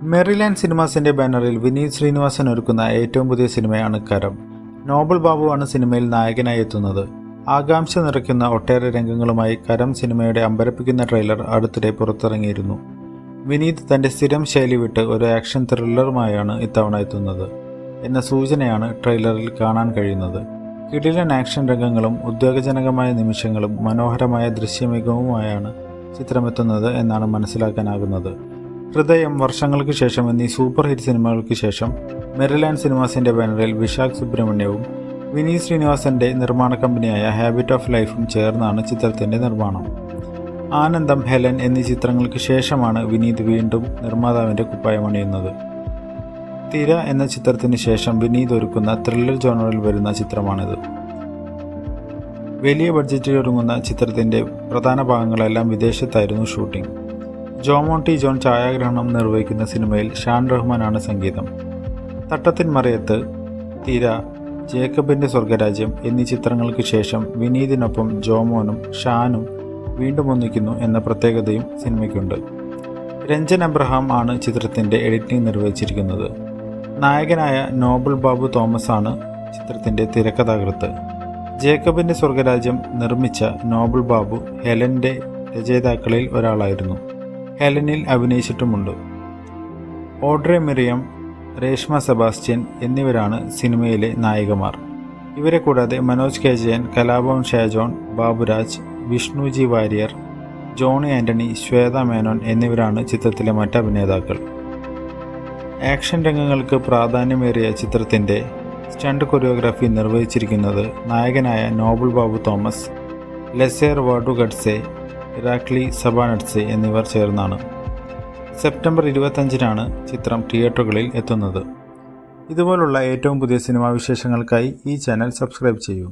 Maryland സിനിമാസിന്റെ ബാനറിൽ വിനീത് ശ്രീനിവാസൻ ഒരുക്കുന്ന ഏറ്റവും പുതിയ സിനിമയാണ് കരം. നോബൽ ബാബുവാണ് സിനിമയിൽ നായകനായി എത്തുന്നത്. ആകാംക്ഷ നിറയ്ക്കുന്ന ഒട്ടേറെ രംഗങ്ങളുമായി കരം സിനിമയുടെ അമ്പരപ്പിക്കുന്ന ട്രെയിലർ അടുത്തിടെ പുറത്തിറങ്ങിയിരുന്നു. വിനീത് തന്റെ സ്ഥിരം ശൈലി വിട്ട് ഒരു ആക്ഷൻ ത്രില്ലറുമായാണ് ഇത്തവണ എത്തുന്നത് എന്ന സൂചനയാണ് ട്രെയിലറിൽ കാണാൻ കഴിയുന്നത്. കിടിലൻ ആക്ഷൻ രംഗങ്ങളും ഉദ്വേഗജനകമായ നിമിഷങ്ങളും മനോഹരമായ ദൃശ്യമികവുമായാണ് ചിത്രമെത്തുന്നത് എന്നാണ് മനസ്സിലാക്കാനാകുന്നത്. ഹൃദയം വർഷങ്ങൾക്ക് ശേഷം എന്നീ സൂപ്പർ ഹിറ്റ് സിനിമകൾക്ക് ശേഷം മെറിലാൻഡ് സിനിമാസിന്റെ ബാനറിൽ വിശാഖ് സുബ്രഹ്മണ്യവും വിനീത് ശ്രീനിവാസന്റെ നിർമ്മാണ കമ്പനിയായ ഹാബിറ്റ് ഓഫ് ലൈഫും ചേർന്നാണ് ചിത്രത്തിന്റെ നിർമ്മാണം. ആനന്ദം ഹെലൻ എന്നീ ചിത്രങ്ങൾക്ക് ശേഷമാണ് വിനീത് വീണ്ടും നിർമ്മാതാവിന്റെ കുപ്പായമണിയുന്നത് തിര എന്ന ചിത്രത്തിന് ശേഷം വിനീത് ഒരുക്കുന്ന ത്രില്ലർ ജോണറിൽ വരുന്ന ചിത്രമാണിത്. വലിയ ബഡ്ജറ്റിൽ ഒരുങ്ങുന്ന ചിത്രത്തിന്റെ പ്രധാന ഭാഗങ്ങളെല്ലാം വിദേശത്തായിരുന്നു ഷൂട്ടിംഗ്. ജോമോണ്ടി ജോൺ ഛായാഗ്രഹണം നിർവഹിക്കുന്ന സിനിമയിൽ ഷാൻ റഹ്മാനാണ് സംഗീതം. തട്ടത്തിൻ മറയത്ത് തീര ജേക്കബിന്റെ സ്വർഗരാജ്യം എന്നീ ചിത്രങ്ങൾക്ക് ശേഷം വിനീതിനൊപ്പം ജോമോനും ഷാനും വീണ്ടും ഒന്നിക്കുന്നു എന്ന പ്രത്യേകതയും സിനിമയ്ക്കുണ്ട്. രഞ്ജൻ അബ്രഹാം ആണ് ചിത്രത്തിന്റെ എഡിറ്റിംഗ് നിർവഹിച്ചിരിക്കുന്നത്. നായകനായ നോബൽ ബാബു തോമസ് ആണ് ചിത്രത്തിന്റെ തിരക്കഥാകൃത്ത്. ജേക്കബിന്റെ സ്വർഗരാജ്യം നിർമ്മിച്ച നോബൽ ബാബു ഹെലന്റെ രചയിതാക്കളിൽ ഒരാളായിരുന്നു. ഹെലനിൽ അഭിനയിച്ചിട്ടുമുണ്ട്. ഓഡ്രെ മിറിയം രേഷ്മ സെബാസ്റ്റ്യൻ എന്നിവരാണ് സിനിമയിലെ നായികമാർ. ഇവരെ കൂടാതെ മനോജ് കെ ജയൻ കലാഭവൻ ഷാജോൺ ബാബുരാജ് വിഷ്ണുജി വാര്യർ ജോണി ആന്റണി ശ്വേത മേനോൻ എന്നിവരാണ് ചിത്രത്തിലെ മറ്റ് അഭിനേതാക്കൾ. ആക്ഷൻ രംഗങ്ങൾക്ക് പ്രാധാന്യമേറിയ ചിത്രത്തിന്റെ സ്റ്റണ്ട് കൊറിയോഗ്രാഫി നിർവഹിച്ചിരിക്കുന്നത് നായകനായ നോബിൾ ബാബു തോമസ് ലെസേർ വാഡു ഗഡ്സെ ഇറാക്ലി സബാനഡ്സെ എന്നിവർ ചേർന്നാണ്. സെപ്റ്റംബർ ഇരുപത്തഞ്ചിനാണ് ചിത്രം തിയേറ്ററുകളിൽ എത്തുന്നത്. ഇതുപോലുള്ള ഏറ്റവും പുതിയ സിനിമാ വിശേഷങ്ങൾക്കായി ഈ ചാനൽ സബ്സ്ക്രൈബ് ചെയ്യൂ.